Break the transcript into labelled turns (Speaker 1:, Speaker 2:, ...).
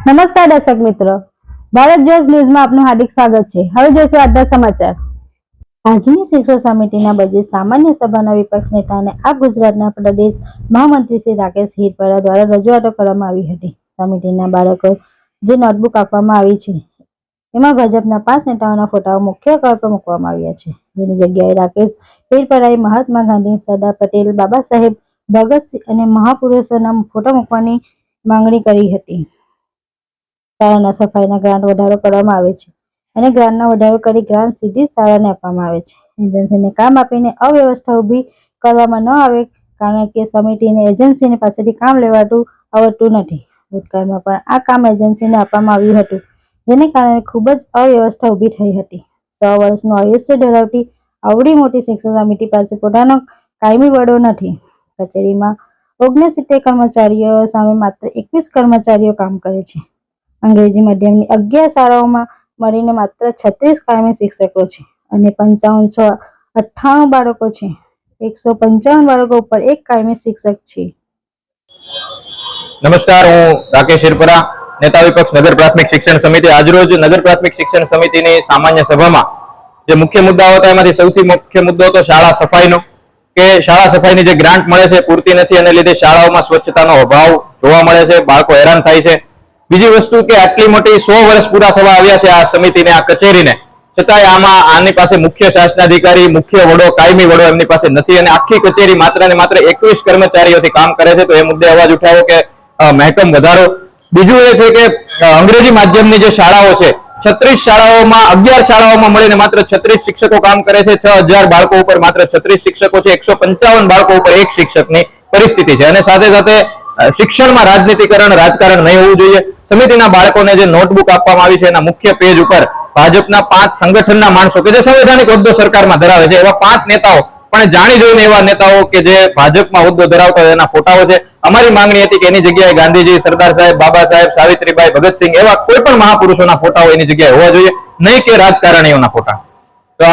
Speaker 1: નમસ્કાર દર્શક મિત્રો. ભારત જોશ ન્યૂઝમાં આપનું હાર્દિક સ્વાગત છે. હવે જોશું આજના સમાચાર. આજની શિક્ષક સમિતિના બજેટ સામાન્ય સભાના વિપક્ષ નેતા અને આપ ગુજરાતના પ્રદેશ મહામંત્રી શ્રી રાકેશ હિરપરા દ્વારા રજૂઆતો કરવામાં આવી હતી. સમિતિના બાળકો જે નોટબુક આપવામાં આવી છે, એમાં ભાજપના પાંચ નેતાઓના ફોટાઓ મુખ્ય કર પર મૂકવામાં આવ્યા છે. જેની જગ્યાએ રાકેશ હિરપરાએ મહાત્મા ગાંધી, સરદાર પટેલ, બાબા સાહેબ, ભગતસિંહ અને મહાપુરુષોના ફોટા મૂકવાની માંગણી કરી હતી. શાળાના સફાઈના ગ્રાન્ટ વધારો કરવામાં આવે છે અને ગ્રાન્ટના વધારો કરી ગ્રાન્ટ સીધી શાળાને આપવામાં આવે છે. એજન્સીને કામ આપીને અવ્યવસ્થા ઊભી કરવામાં ન આવે કારણ કે સમિતિને એજન્સીની પાસેથી કામ લેવાતું આવડતું નથી. ભૂતકાળમાં પણ આ કામ એજન્સીને આપવામાં આવ્યું હતું, જેને કારણે ખૂબ જ અવ્યવસ્થા ઊભી થઈ હતી. સો વર્ષનું આયુષ્ય ધરાવતી આવડી મોટી શિક્ષણ સમિતિ પાસે પોતાનો કાયમી વડો નથી. કચેરીમાં ઓગણસિત્તેર કર્મચારીઓ સામે માત્ર એકવીસ કર્મચારીઓ કામ કરે છે. અંગ્રેજી માધ્યમની અગિયાર શાળાઓમાં મળીને માત્ર છત્રીસ કાયમી શિક્ષકો છે અને પંચાવન છ અઠ્ઠાણું બાળકો છે. એકસો પંચાવન બાળકો ઉપર એક કાયમી શિક્ષક છે.
Speaker 2: નમસ્કાર, હું રાકેશ શિરપરા નેતા વિપક્ષ નગર પ્રાથમિક શિક્ષણ સમિતિ. આજરોજ નગર પ્રાથમિક શિક્ષણ સમિતિની સામાન્ય સભામાં જે મુખ્ય મુદ્દાઓ હતા, એમાંથી સૌથી મુખ્ય મુદ્દો હતો શાળા સફાઈનો, કે શાળા સફાઈની જે ગ્રાન્ટ મળે છે પૂરતી નથી અને લીધે શાળાઓમાં સ્વચ્છતાનો અભાવ જોવા મળે છે, બાળકો હેરાન થાય છે. બીજી વસ્તુ કે આટલી મોટી સો વર્ષ પૂરા થવા આવ્યા છે આ સમિતિને, આ કચેરીને. છતાંય આમાં આની પાસે મુખ્ય શાસનાધિકારી, મુખ્ય વડો, કાયમી વડો એમની પાસે નથી અને આખી કચેરી માત્ર ને માત્ર એકવીસ કર્મચારીઓથી કામ કરે છે. તો એ મુદ્દે અવાજ ઉઠાવો કે મહેકમ વધારો. બીજું એ છે કે અંગ્રેજી માધ્યમની જે શાળાઓ છે, છત્રીસ શાળાઓમાં, અગિયાર શાળાઓમાં મળીને માત્ર છત્રીસ શિક્ષકો કામ કરે છે. છ હજાર બાળકો ઉપર માત્ર છત્રીસ શિક્ષકો છે. એકસો પંચાવન બાળકો ઉપર એક શિક્ષકની પરિસ્થિતિ છે. અને સાથે સાથે શિક્ષણમાં રાજનીતિકરણ, રાજકારણ નહીં હોવું જોઈએ. સમિતિના બાળકોને જે નોટબુક આપવામાં આવી છે એના મુખ્ય પેજ ઉપર ભાજપના પાંચ સંગઠનના માણસો કે જે સંવૈધાનિક હોદ્દો સરકારમાં ધરાવે છે, એવા પાંચ નેતાઓ. પણ જાણી જોઈને એવા નેતાઓ કે જે ભાજપમાં હોદ્દો ધરાવતા એના ફોટાઓ છે. અમારી માંગણી હતી કે એની જગ્યાએ ગાંધીજી, સરદાર સાહેબ, બાબા સાહેબ, સાવિત્રીબાઈ, ભગતસિંહ એવા કોઈ પણ મહાપુરુષોના ફોટાઓ એની જગ્યાએ હોવા જોઈએ. નહીં કે રાજકારણીઓના ફોટા. તો